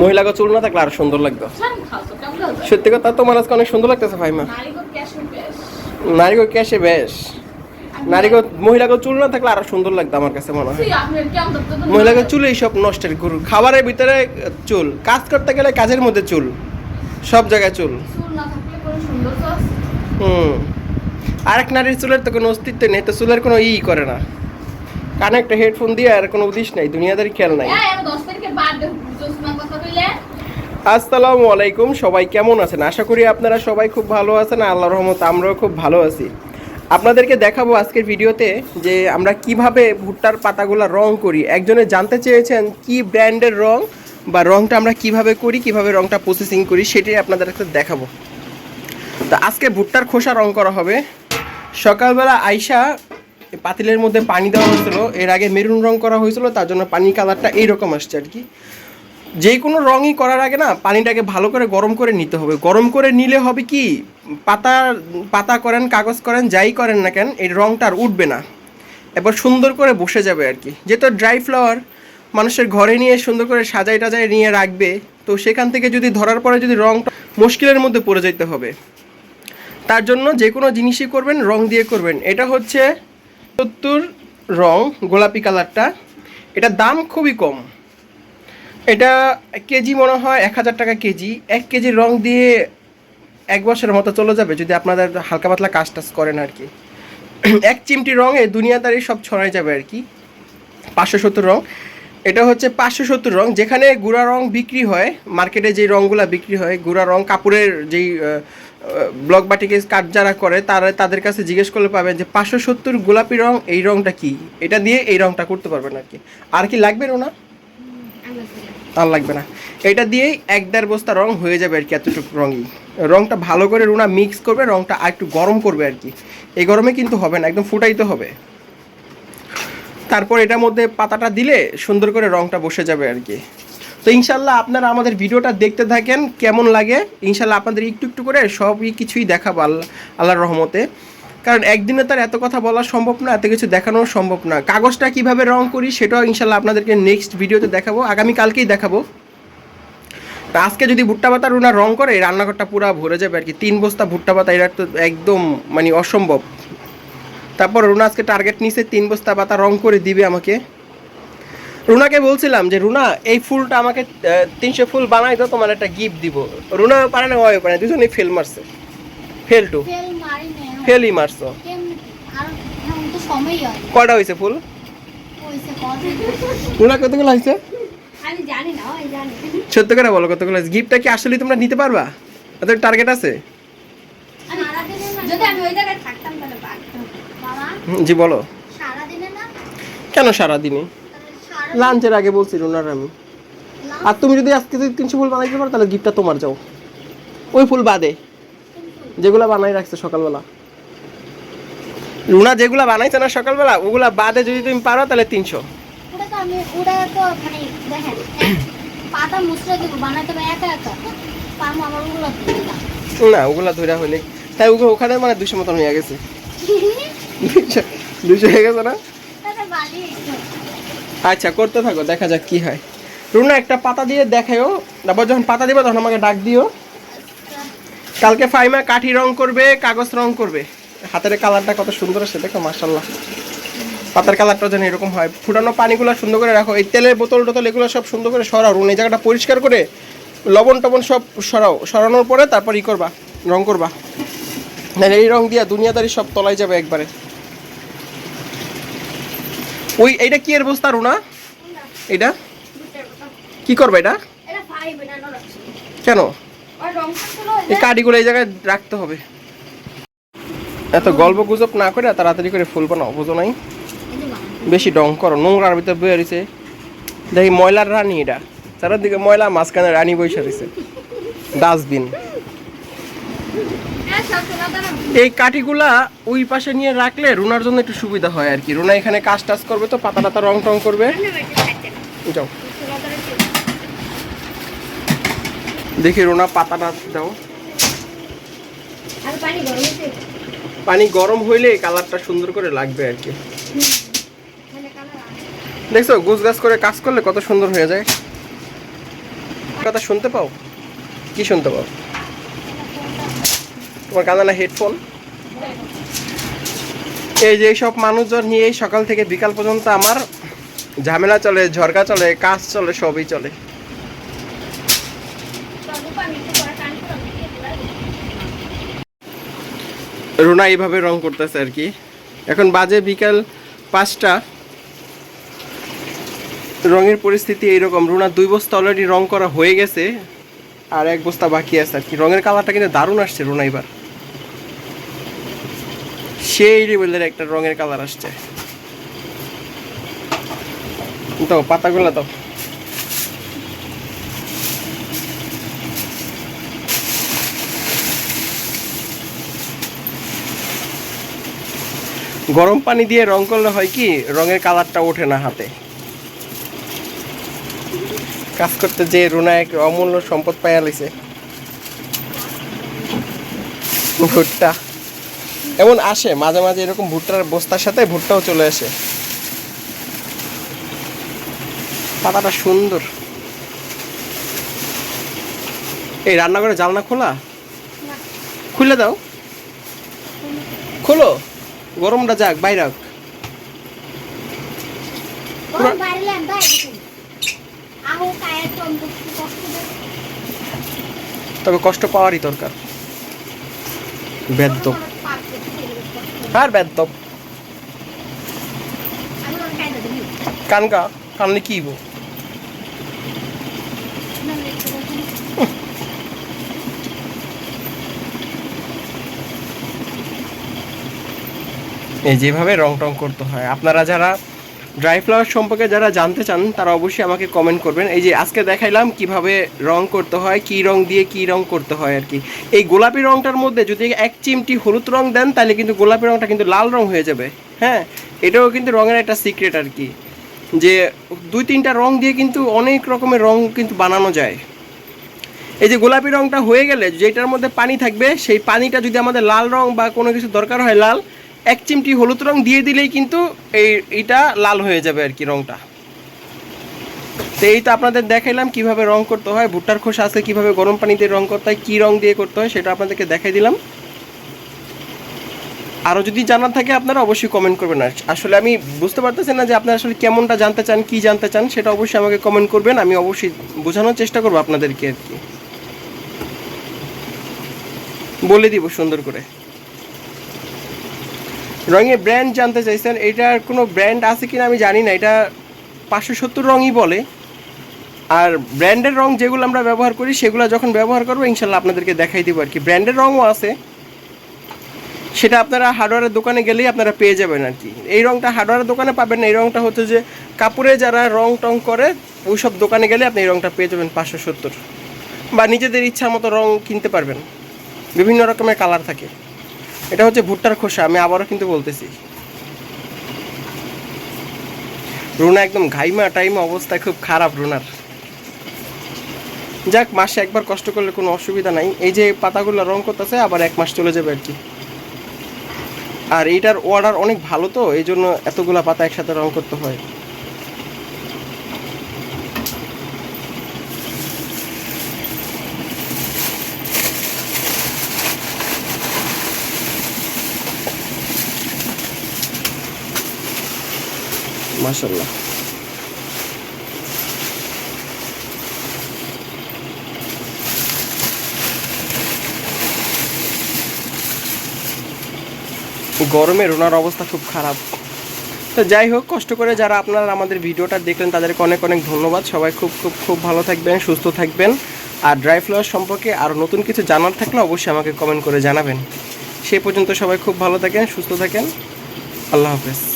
মহিলাকে চুল না থাকলে আর সুন্দর লাগতো। সত্যি কথা তোমার আজকে অনেক সুন্দর লাগতেছে ফাইমা নারীগো ক্যাশ বেশ। নারীকে মহিলাকে চুল না থাকলে আরও সুন্দর লাগতো আমার কাছে মনে হয়। মহিলাকে চুল এইসব নষ্টের গুরু। খাবারের ভিতরে চুল কাজ করতে গেলে কাজের মধ্যে চুল সব জায়গায় চুল। হুম। আরেক নারীর চুলের তো কোনো অস্তিত্ব নেই তো চুলের কোনো ই করে না। কানে একটা হেডফোন দিয়ে আর কোনো উদ্দেশ্য নাই দুনিয়াদারি খেয়াল নাই। আসসালামু আলাইকুম সবাই কেমন আছেন? আশা করি আপনারা সবাই খুব ভালো আছেন আল্লাহ রহমত আমরাও খুব ভালো আছি। আপনাদেরকে দেখাবো আজকের ভিডিওতে যে আমরা কীভাবে ভুট্টার পাতাগুলো রং করি। একজনে জানতে চেয়েছেন কি ব্র্যান্ডের রং বা রংটা আমরা কীভাবে করি কীভাবে রংটা প্রসেসিং করি সেটাই আপনাদেরকে দেখাবো। তো আজকে ভুট্টার খোসা রং করা হবে। সকালবেলা আইসা পাতিলের মধ্যে পানি দেওয়া হয়েছিল, এর আগে মেরুন রং করা হয়েছিল, তার জন্য পানি কালারটা এইরকম আসছে আর কি। যে কোনো রঙই করার আগে না, পানিটাকে ভালো করে গরম করে নিতে হবে। গরম করে নিলে হবে কি, পাতা পাতা করেন, কাগজ করেন, যাই করেন না কেন, এই রঙটা আর উঠবে না। এবার সুন্দর করে বসে যাবে আর কি। যেহেতু ড্রাই ফ্লাওয়ার, মানুষের ঘরে নিয়ে সুন্দর করে সাজাই টাজাই নিয়ে রাখবে, তো সেখান থেকে যদি ধরার পরে যদি রঙটা মুশকিলের মধ্যে পড়ে যেতে হবে। তার জন্য যে কোনো জিনিসই করবেন, রং দিয়ে করবেন। এটা হচ্ছে সত্তর রং গোলাপি কালারটা, এটা দাম খুবই কম। এটা কেজি মনে হয় এক হাজার টাকা কেজি। এক কেজি রং দিয়ে এক বছরের মতো চলে যাবে যদি আপনাদের হালকা পাতলা কাজ টাজ করেন আর কি। এক চিমটি রঙে দুনিয়াদারি সব ছড়াই যাবে আর কি। পাঁচশো সত্তর রং। এটা হচ্ছে পাঁচশো সত্তর রং। যেখানে গুঁড়া রং বিক্রি হয়, মার্কেটে যে রঙগুলো বিক্রি হয়, গুঁড়া রং কাপড়ের যেই ব্লক বাটিকে কাজ যারা করে, তারা তাদের কাছে জিজ্ঞেস করলে পাবেন যে পাঁচশো সত্তর গোলাপি রং এই রংটা কি? এটা দিয়ে এই রংটা করতে পারবেন আর কি। আর কি লাগবে না আর লাগবে না। এটা দিয়েই এক দেড় বস্তা রং হয়ে যাবে আর কি এতটুকু রঙই। রংটা ভালো করে রুনা মিক্স করবে, রংটা আর একটু গরম করবে আর কি। এই গরমে কিন্তু হবে না, একদম ফুটাইতে হবে। তারপর এটার মধ্যে পাতাটা দিলে সুন্দর করে রংটা বসে যাবে আর কি। তো ইনশাল্লাহ আপনারা আমাদের ভিডিওটা দেখতে থাকেন, কেমন লাগে, ইনশাল্লাহ আপনাদের একটু একটু করে সবই কিছুই দেখাবো আল্লাহ আল্লাহর রহমতে। কারণ একদিনে তার এত কথা বলা সম্ভব না, এত কিছু দেখানো সম্ভব না। কাগজটা কীভাবে রং করি সেটাও ইনশাল্লাহ আপনাদেরকে নেক্সট ভিডিওতে দেখাবো, আগামী কালকেই দেখাবো। তা আজকে যদি ভুট্টা পাতা রুনা রং করে, রান্নাঘরটা পুরো ভরে যাবে আর কি। তিন বস্তা ভুট্টা পাতা, এটা তো একদম মানে অসম্ভব। তারপর রুনা আজকে টার্গেট নিছে তিন বস্তা পাতা রং করে দিবে আমাকে। রুনাকে বলছিলাম যে রুনা এই ফুলটা আমাকে তিনশো ফুল বানাই তো তোমার একটা গিফট দিব। রুনা পারে না ওই পারে দুজনেই ফেল মারছে। ফেল টু ফেলই মারছো। কয়টা হয়েছে ফুল? রুনা কতগুলো হয়েছে? সত্যি করে বলো কতগুলো গিফটটা কি আসলে তোমরা নিতে পারবা? ওদের টার্গেট আছে? যদি আমি ওই জায়গায় থাকতাম তাহলে পারতাম বাবা হুম, জি বলো। কেন সারাদিনে? লাঞ্চের আগে বলছি রুনার আমি। আর তুমি যদি আজকে যদি তিনশো ফুল বানাইতে পারো তাহলে গিফটটা তোমার যাও। ওই ফুল বাদে। যেগুলা বানাই রাখছে সকালবেলা। রুনা যেগুলা বানাইছে না সকালবেলা ওগুলা বাদে যদি তুমি পারো তাহলে তিনশো। মানে না ওগুলা ধরে হইলে তাই ওগুলো ওখানে মানে দুশো মতন হয়ে গেছে। দুশো- হয়ে গেছে না? আচ্ছা করতে থাকো, দেখা যাক কি হয়। রুনা, একটা পাতা দিয়ে দেখায়ও। তারপর যখন পাতা দিবে, তখন আমাকে ডাক দিও। কালকে ফাইমা কাঠি রং করবে, কাগজ রং করবে। হাতের কালারটা কত সুন্দর আছে, দেখো মার্শাল্লাহ পাতার কালারটা যেন এরকম হয়। ফুটানো পানিগুলো সুন্দর করে রাখো। এই তেলের বোতল টোতল, এগুলো সব সুন্দর করে সরাও। রুন, এই জায়গাটা পরিষ্কার করে লবণ টবণ সব সরাও। সরানোর পরে তারপর ই করবা, রং করবা। এই রং দিয়া দুনিয়াদারি সব তলায় যাবে একবারে। ওই এটা কি এর বস্তা, রুনা? এটা কি করবে এটা? কেন? এই কাঠিগুলো এই জায়গায় রাখতে হবে। এত গল্প গুজব না করে তাড়াতাড়ি করে ফুল বানাও, বুঝো নাই? বেশি ডং করো, নোংরার ভিতরে বয়ে রয়েছে। দেখি ময়লার রানী এটা। চারিদিকে ময়লা, মাঝখানে রানী বসে রয়েছে। ডাস্টবিন এই কাঠিগুলা ওই পাশে নিয়ে রাখলে রুনার জন্য একটু সুবিধা হয় আর কি। রুনা এখানে কাজ টাজ করবে তো, পাতা টাতা রং টং করবে। যাও। দেখি রুনা পাতাটা দাও। আর পানি গরম হইলে কালারটা সুন্দর করে লাগবে আর কি। দেখছ গুছ গাছ করে কাজ করলে কত সুন্দর হয়ে যায়। কথা শুনতে পাও? কি শুনতে পাও? তোমার কানে না হেডফোন এই যে সব মানুষজন নিয়ে সকাল থেকে বিকাল পর্যন্ত আমার ঝামেলা চলে, ঝরকা চলে, কাজ চলে, সবই চলে। রুনা এইভাবে রং করতেছে আর কি। এখন বাজে বিকাল পাঁচটা। রঙের পরিস্থিতি এইরকম। রুনার দুই বস্তা অলরেডি রং করা হয়ে গেছে, আর এক বস্তা বাকি আছে আর কি। রঙের কালারটা কিন্তু দারুণ আসছে রুনা এবার। সেই একটা রঙের কালার আসছে। তো, পাতাগুলো তো গরম পানি দিয়ে রং করলে হয় কি, রঙের কালারটা ওঠে না হাতে। কাজ করতে যে রুনা এক অমূল্য সম্পদ পাইয়া লইছে। ভুট্টা। এমন আসে মাঝে মাঝে এরকম ভুট্টার বস্তার সাথে ভুট্টাও চলে আসে। পাতাটা সুন্দর। এই রান্নাঘরে জানলা খোলা? খুলে দাও। খোলো। গরমটা যাক বাইরে তবে কষ্ট পাওয়ারই দরকার। বেদ্য আর কায়দা দিই কানকা, কানলে কি বো এই যেভাবে রং টং করতে হয়, আপনারা যারা ড্রাই ফ্লাওয়ার সম্পর্কে যারা জানতে চান, তারা অবশ্যই আমাকে কমেন্ট করবেন। এই যে আজকে দেখাইলাম কীভাবে রং করতে হয়, কি রং দিয়ে কি রং করতে হয় আর কি। এই গোলাপি রংটার মধ্যে যদি এক চিমটি হলুদ রং দেন, তাহলে কিন্তু গোলাপি রংটা কিন্তু লাল রং হয়ে যাবে। হ্যাঁ? এটাও কিন্তু রঙের একটা সিক্রেট আর কি। যে দুই তিনটা রং দিয়ে কিন্তু অনেক রকমের রং কিন্তু বানানো যায়। এই যে গোলাপি রংটা হয়ে গেলে যেটার মধ্যে পানি থাকবে, সেই পানিটা যদি আমাদের লাল রং বা কোনো কিছু দরকার হয় লাল এক চিমটি হলুদ রং দিয়ে দিলেই কিন্তু এই এটা লাল হয়ে যাবে আর কি রংটা। তো এই তো আপনাদের দেখাইলাম কীভাবে রং করতে হয়, ভুট্টার খোসা আজকে কীভাবে গরম পানি দিয়ে রং করতে হয়, কী রং দিয়ে করতে হয় সেটা আপনাদেরকে দেখাই দিলাম। আরও যদি জানার থাকে আপনারা অবশ্যই কমেন্ট করবেন। আর আসলে আমি বুঝতে পারতেছি না যে আপনারা আসলে কেমনটা জানতে চান, কি জানতে চান, সেটা অবশ্যই আমাকে কমেন্ট করবেন, আমি অবশ্যই বোঝানোর চেষ্টা করব আপনাদেরকে আর কি। বলে দিব সুন্দর করে। রঙের ব্র্যান্ড জানতে চাইছেন, এটার কোনো ব্র্যান্ড আছে কিনা আমি জানি না, এটা পাঁচশো সত্তর রঙই বলে। আর ব্র্যান্ডের রং যেগুলো আমরা ব্যবহার করি, সেগুলো যখন ব্যবহার করব, ইনশাল্লাহ আপনাদেরকে দেখাই দিব আর কি। ব্র্যান্ডের রঙও আছে। সেটা আপনারা হার্ডওয়্যারের দোকানে গেলেই আপনারা পেয়ে যাবেন আর কি। এই রংটা হার্ডওয়্যারের দোকানে পাবেন না, এই রংটা হচ্ছে যে কাপড়ে যারা রং টং করে ওই সব দোকানে গেলে আপনি এই রংটা পেয়ে যাবেন পাঁচশো সত্তর। বা নিজেদের ইচ্ছা মতো রং কিনতে পারবেন। বিভিন্ন রকমের কালার থাকে। এটা হচ্ছে ভুট্টার খোসা, আমি আবারও কিন্তু বলতেছি। রুনা একদম ঘাইমা টাইমা অবস্থা খুব খারাপ রুনার। যাক, মাসে একবার কষ্ট করলে কোনো অসুবিধা নাই। এই যে পাতাগুলো রং করতেছে, আবার এক মাস চলে যাবে আর কি। আর এইটার অর্ডার অনেক ভালো তো এই জন্য এতগুলা পাতা একসাথে রং করতে হয়। মাশাল্লাহ গরমে রোনার অবস্থা খুব খারাপ। তো যাই হোক, কষ্ট করে যারা আপনারা আমাদের ভিডিওটা দেখলেন, তাদেরকে অনেক অনেক ধন্যবাদ। সবাই খুব খুব খুব ভালো থাকবেন, সুস্থ থাকবেন। আর ড্রাই ফ্লাওয়ার সম্পর্কে আরও নতুন কিছু জানার থাকলে অবশ্যই আমাকে কমেন্ট করে জানাবেন। সেই পর্যন্ত সবাই খুব ভালো থাকেন, সুস্থ থাকেন। আল্লাহ হাফেজ।